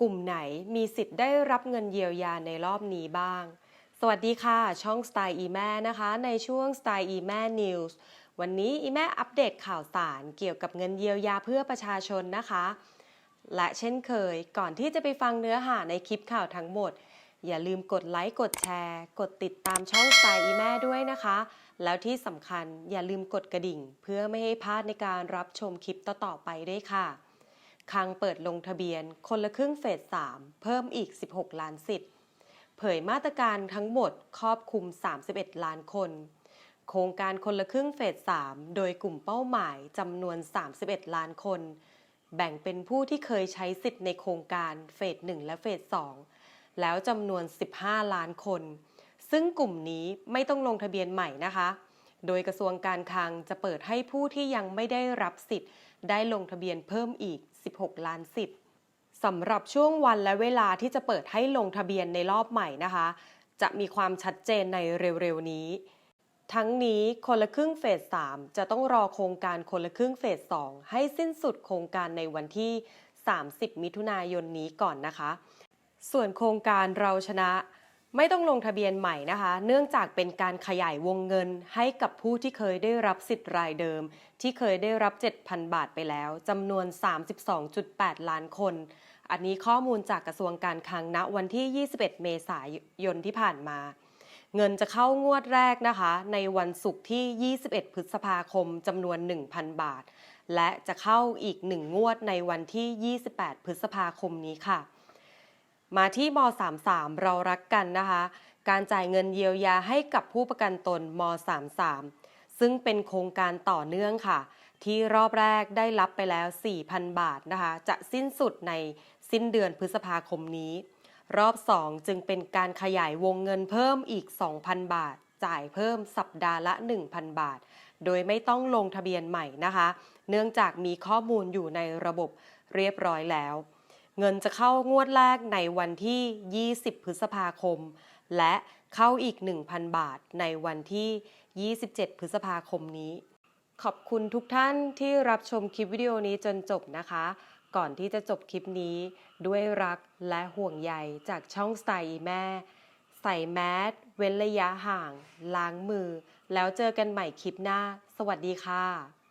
กลุ่มไหนมีสิทธิ์ได้รับเงินเยียวยาในรอบนี้บ้าง สวัสดีค่ะ ช่อง Style อีแม่นะคะ ในช่วง Style อีแม่ News วันนี้อีแม่อัปเดตข่าวสารเกี่ยวกับเงินเยียวยาเพื่อประชาชนนะคะ และเช่นเคย ก่อนที่จะไปฟังเนื้อหาในคลิปข่าวทั้งหมด อย่าลืมกดไลค์ กดแชร์ กดติดตามช่อง Style อีแม่ด้วยนะคะ แล้วที่สำคัญอย่าลืมกดกระดิ่ง เพื่อไม่ให้พลาดในการรับชมคลิปต่อๆไปด้วยค่ะ คังเปิดลงทะเบียนคนละครึ่งเฟส 3 เพิ่มอีก 16 ล้านสิทธิ์ เผยมาตรการทั้งหมดครอบคลุม 31 ล้านคน โครงการคนละครึ่งเฟส 3 โดยกลุ่มเป้าหมายจำนวน 31 ล้านคน แบ่งเป็นผู้ที่เคยใช้สิทธิ์ในโครงการเฟส 1 และเฟส 2 แล้วจำนวน 15 ล้านคน ซึ่งกลุ่มนี้ไม่ต้องลงทะเบียนใหม่นะคะ โดยกระทรวงการคลังจะเปิดให้ผู้ที่ยังไม่ได้รับสิทธิ์ ได้ลงทะเบียนเพิ่มอีก 16 ล้านสิทธิ์สำหรับช่วงวันและเวลาที่จะเปิดให้ลงทะเบียนในรอบใหม่นะคะ จะมีความชัดเจนในเร็วๆนี้ ทั้งนี้คนละครึ่งเฟส 3 จะต้องรอโครงการคนละครึ่งเฟส 2 ให้สิ้นสุดโครงการในวันที่ 30 มิถุนายนนี้ก่อนนะคะ ส่วนโครงการเราชนะ ไม่ต้องลงทะเบียนใหม่นะคะ เนื่องจากเป็นการขยายวงเงินให้กับผู้ที่เคยได้รับสิทธิ์รายเดิม ที่เคยได้รับ 7,000 บาทไปแล้วจำนวน 32.8 ล้านคน อันนี้ข้อมูลจากกระทรวงการคลังณวันที่ 21 เมษายนที่ผ่านมา เงินจะเข้างวดแรกนะคะ ในวันศุกร์ที่ 21 พฤษภาคมจำนวน 1,000 บาท และจะเข้าอีก 1 งวดในวันที่ 28 พฤษภาคมนี้ค่ะ มาที่ม 33 เรารักกันนะคะ การจ่ายเงินเยียวยาให้กับผู้ประกันตนม 33 ซึ่งเป็นโครงการต่อเนื่องค่ะ ที่รอบแรกได้รับไปแล้ว 4,000 บาทนะคะ จะสิ้นสุดในสิ้นเดือนพฤษภาคมนี้ รอบ 2 จึงเป็นการขยายวงเงินเพิ่มอีก 2,000 บาท จ่ายเพิ่มสัปดาห์ละ 1,000 บาท โดยไม่ต้องลงทะเบียนใหม่นะคะ เนื่องจากมีข้อมูลอยู่ในระบบเรียบร้อยแล้ว เงินจะเข้างวดแรกในวันที่ 20 พฤษภาคม และเข้าอีก 1,000 บาทในวันที่ 27 พฤษภาคมนี้ ขอบคุณทุกท่านที่รับชมคลิปวิดีโอนี้จนจบนะคะ ก่อนที่จะจบคลิปนี้ ด้วยรักและห่วงใยจากช่องสไตล์แม่ ใส่แมสเว้นระยะห่าง ล้างมือ แล้วเจอกันใหม่คลิปหน้า สวัสดีค่ะ